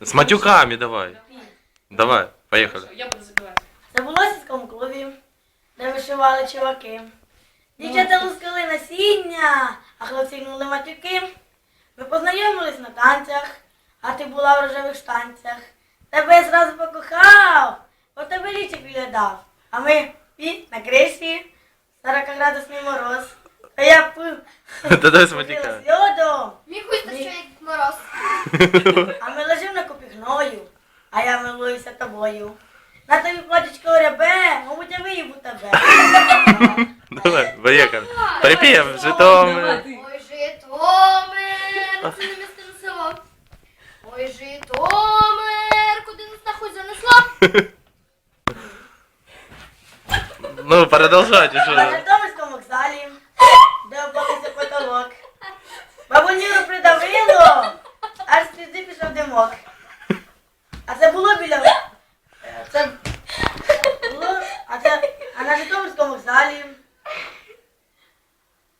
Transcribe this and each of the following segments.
С матюками давай. Давай, поехали. Я буду забивати. Це було в сільському клубі, де вишивали чуваки. Дівчата лускали насіння, а хлопці гнули матюки. Ми познайомились на танцях, а ти була в рожевих штанцях. Тебе я зразу покохав, бо тебе лічик виглядав. А ми і на криші, 40 градусний мороз. А я пив. Та дай з купила матюками. льодом, Мій хуй що як мороз. а ми лежимо на купі гною, а я милуюся тобою. На тобі платічко рябе, мабуть, я виїбу тебе. Давай, поехали. Припев, Житомир. Ой, Житомир, це не місце не село. Ой, Житомир, куди нас нахуй занесло? Ну, продолжайте, На что. Житомирському вокзалі, де обвалився потолок. Бабуніру придавило, аж сліди пішов димок. А це було біля. е, Це було. А це. А на Житомирському вокзалі,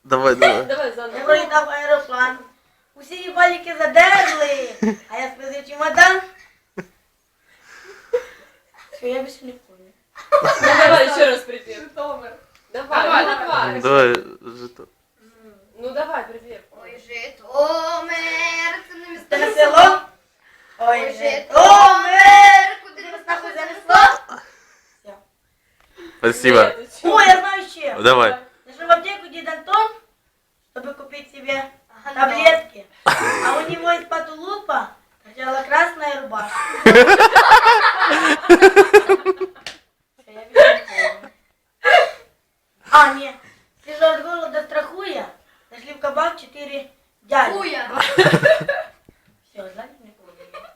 Давай, давай. Давай заново. пролітав аероплан. Усі їбаліки задерли, а я спизив чемодан. Що я більше не помню. Ну, давай ще раз припів. Житомир. Давай, Давай, ну, давай. Давай, Житомир. Ну давай, припів. Ой, Житомир, це не місце Це село. Ой, Житомир! Спасибо. О, я знаю ще. Давай. Зашел в аптеку дед Антон, чтобы купить себе таблетки. А у него из-под тулупа торчала красная рубашка. А, не. Сижу от голода страхуя. Нашли в кабак четыре дяди. Хуя. Все, знаете, не помню. Давай.